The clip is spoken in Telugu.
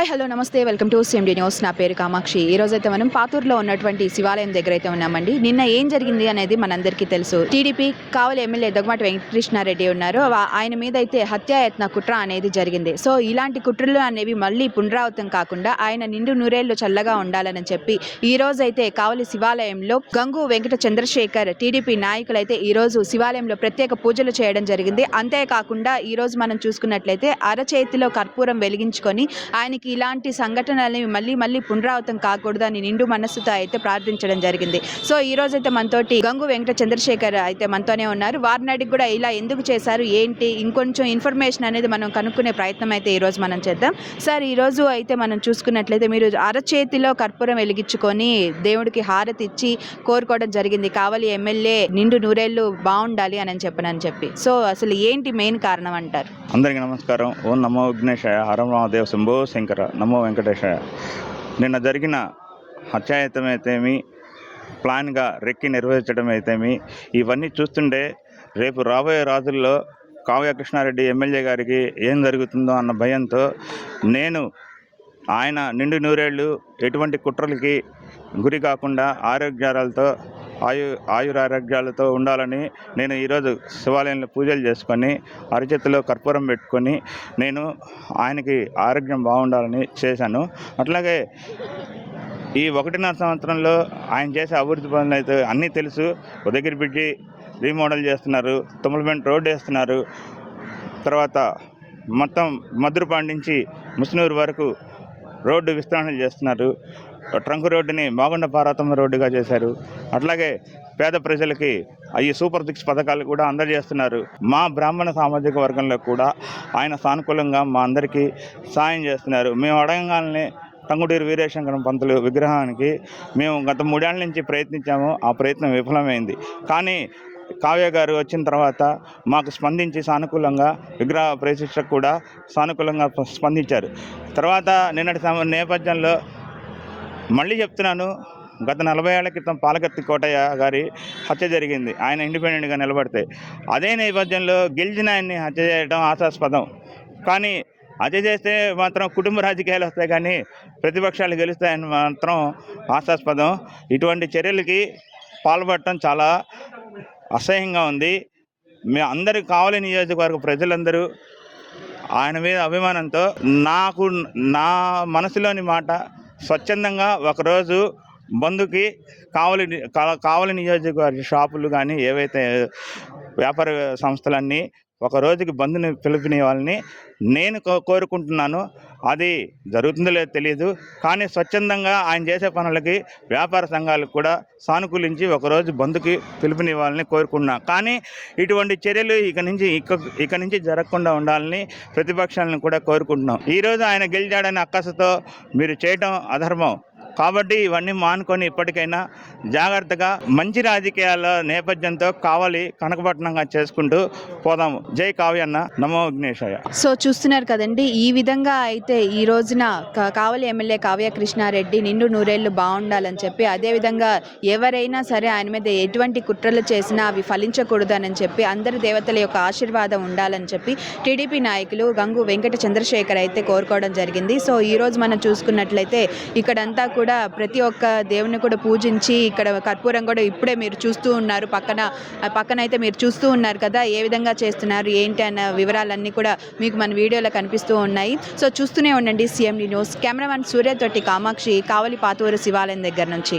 హాయ్ హలో నమస్తే. వెల్కమ్ టు సిఎండి న్యూస్ నా పేరు కామాక్షి. ఈ రోజైతే మనం పాతూరులో ఉన్నటువంటి శివాలయం దగ్గర అయితే ఉన్నామండి. నిన్న ఏం జరిగింది అనేది మనందరికీ తెలుసు. టీడీపీ కావలి ఎమ్మెల్యే దగ్గమాటి వెంకటకృష్ణారెడ్డి ఉన్నారు. ఆయన మీద అయితే హత్యాయత్న కుట్ర అనేది జరిగింది. సో ఇలాంటి కుట్రలు అనేవి మళ్ళీ పునరావృతం కాకుండా ఆయన నిండు నూరేళ్ళు చల్లగా ఉండాలని చెప్పి ఈ రోజు అయితే కావలి శివాలయంలో గంగు వెంకట చంద్రశేఖర్ టీడీపీ నాయకులైతే ఈ రోజు శివాలయంలో ప్రత్యేక పూజలు చేయడం జరిగింది. అంతేకాకుండా ఈ రోజు మనం చూసుకున్నట్లయితే అరచేతిలో కర్పూరం వెలిగించుకొని ఆయనకి ఇలాంటి సంఘటనలు మళ్ళీ మళ్ళీ పునరావృతం కాకూడదని నిండు మనస్సుతో అయితే ప్రార్థించడం జరిగింది. సో ఈ రోజు అయితే మనతోటి గంగు వెంకట చంద్రశేఖర్ అయితే మనతోనే ఉన్నారు. వారిని కూడా ఇలా ఎందుకు చేశారు? ఏంటి? ఇంకొంచెం ఇన్ఫర్మేషన్ అనేది మనం కనుక్కునే ప్రయత్నం అయితే ఈ రోజు మనం చేద్దాం. సార్ ఈ రోజు అయితే మనం చూసుకున్నట్లయితే మీరు అరచేతిలో కర్పూరం వెలిగించుకొని దేవుడికి హారతి ఇచ్చి కోరుకోవడం జరిగింది. కావాలి ఎమ్మెల్యే నిండు నూరేళ్ళు బాగుండాలి అని చెప్పనని చెప్పి. సో అసలు ఏంటి మెయిన్ కారణం అంటారు? అందరికీ నమస్కారం. ఓం నమో విఘ్నేశాయ. హరం రామదేవ శంభో శంకర నమో వెంకటేశ్వర నిన్న జరిగిన హత్యాయతమైతేమి అయితేమి ప్లాన్గా రెక్కి నిర్వహించడం అయితేమి ఇవన్నీ చూస్తుంటే రేపు రాబోయే రోజుల్లో కావ్య కృష్ణారెడ్డి ఎమ్మెల్యే గారికి ఏం జరుగుతుందో అన్న భయంతో నేను ఆయన నిండు నూరేళ్ళు ఎటువంటి కుట్రలకి గురి కాకుండా ఆరోగ్యాలతో ఆయు ఆయురారోగ్యాలతో ఉండాలని నేను ఈరోజు శివాలయంలో పూజలు చేసుకొని అరచేతిలో కర్పూరం పెట్టుకొని నేను ఆయనకి ఆరోగ్యం బాగుండాలని చేశాను. అట్లాగే ఈ ఒకటిన్నర సంవత్సరంలో ఆయన చేసే అభివృద్ధి పనులు అయితే అన్నీ తెలుసు. ఉదగిరి బ్రిడ్జి రీమోడల్ చేస్తున్నారు తుమ్మలపేంట రోడ్డు వేస్తున్నారు. తర్వాత మొత్తం మధురపాడు నుంచి ముస్నూరు వరకు రోడ్డు విస్తరణ చేస్తున్నారు. ట్రంక్ రోడ్డుని మాగుండ పార్వతమ్మ రోడ్డుగా చేశారు. అట్లాగే పేద ప్రజలకి ఈ సూపర్ సిక్స్ పథకాలు కూడా అందజేస్తున్నారు. మా బ్రాహ్మణ సామాజిక వర్గంలో కూడా ఆయన సానుకూలంగా మా అందరికీ సాయం చేస్తున్నారు. మేము అడగంగానే టంగుటూరు వీరేశంకరం పంతులు విగ్రహానికి మేము గత మూడేళ్ళ నుంచి ప్రయత్నించాము. ఆ ప్రయత్నం విఫలమైంది. కానీ కావ్య గారు వచ్చిన తర్వాత మాకు స్పందించి సానుకూలంగా విగ్రహ ప్రతిష్టకు కూడా సానుకూలంగా స్పందించారు. తర్వాత నిన్నటి సమ నేపథ్యంలో మళ్ళీ చెప్తున్నాను గత నలభై ఏళ్ళ క్రితం పాలకత్తి కోటయ్య గారి హత్య జరిగింది. ఆయన ఇండిపెండెంట్గా నిలబడితే అదే నేపథ్యంలో గెలిచిన ఆయన్ని హత్య చేయడం ఆశాస్పదం. కానీ హత్య చేస్తే మాత్రం కుటుంబ రాజకీయాలు వస్తాయి కానీ ప్రతిపక్షాలు గెలుస్తాయని మాత్రం ఆశాస్పదం. ఇటువంటి చర్యలకి పాల్పడటం చాలా అసహ్యంగా ఉంది. మీ అందరికి కావాలి నియోజకవర్గ ప్రజలందరూ ఆయన మీద అభిమానంతో నాకు నా మనసులోని మాట స్వచ్ఛందంగా ఒకరోజు బంధుకి కావలి కావలి నియోజకవర్గ షాపులు కానీ ఏవైతే వ్యాపార సంస్థలన్నీ ఒక రోజుకి బంధుని పిలుపునివ్వాలని నేను కో- కోరుకుంటున్నాను. అది జరుగుతుందో లేదో తెలియదు కానీ స్వచ్ఛందంగా ఆయన చేసే పనులకి వ్యాపార సంఘాలకు కూడా సానుకూలించి ఒకరోజు బంధుకి పిలుపునివ్వాలని కోరుకున్నాను కానీ ఇటువంటి చర్యలు ఇక నుంచి ఇక ఇక నుంచి జరగకుండా ఉండాలని ప్రతిపక్షాలను కూడా కోరుకుంటున్నాం. ఈరోజు ఆయన గెలిచాడనే అక్కసతో మీరు చేయటం అధర్మం. కాబట్టి ఇవన్నీ మానుకొని ఇప్పటికైనా జాగ్రత్తగా మంచి రాజకీయాల నేపథ్యంతో కావాలి కనకపట్నంగా చేసుకుంటూ పోదాము. జై కావ్యన్న నమో విఘ్నేశాయ సో చూస్తున్నారు కదండి ఈ విధంగా అయితే ఈ రోజున కావలి ఎమ్మెల్యే కావ్య కృష్ణారెడ్డి నిండు నూరేళ్ళు బాగుండాలని చెప్పి అదేవిధంగా ఎవరైనా సరే ఆయన మీద ఎటువంటి కుట్రలు చేసినా అవి ఫలించకూడదని చెప్పి అందరి దేవతల యొక్క ఆశీర్వాదం ఉండాలని చెప్పి టీడీపీ నాయకులు గంగు వెంకట చంద్రశేఖర్ అయితే కోరుకోవడం జరిగింది. సో ఈ రోజు మనం చూసుకున్నట్లయితే ఇక్కడంతా కూడా ప్రతి ఒక్క దేవుని కూడా పూజించి ఇక్కడ కర్పూరం కూడా ఇప్పుడే మీరు చూస్తూ ఉన్నారు. పక్కన పక్కన అయితే మీరు చూస్తూ ఉన్నారు కదా ఏ విధంగా చేస్తున్నారు ఏంటి అన్న వివరాలన్నీ కూడా మీకు మన వీడియోలో కనిపిస్తూ ఉన్నాయి. సో చూస్తూనే ఉండండి సీఎండి న్యూస్. కెమెరామెన్ సూర్య తోటి కామాక్షి కావలి పాతూరు శివాలయం దగ్గర నుంచి.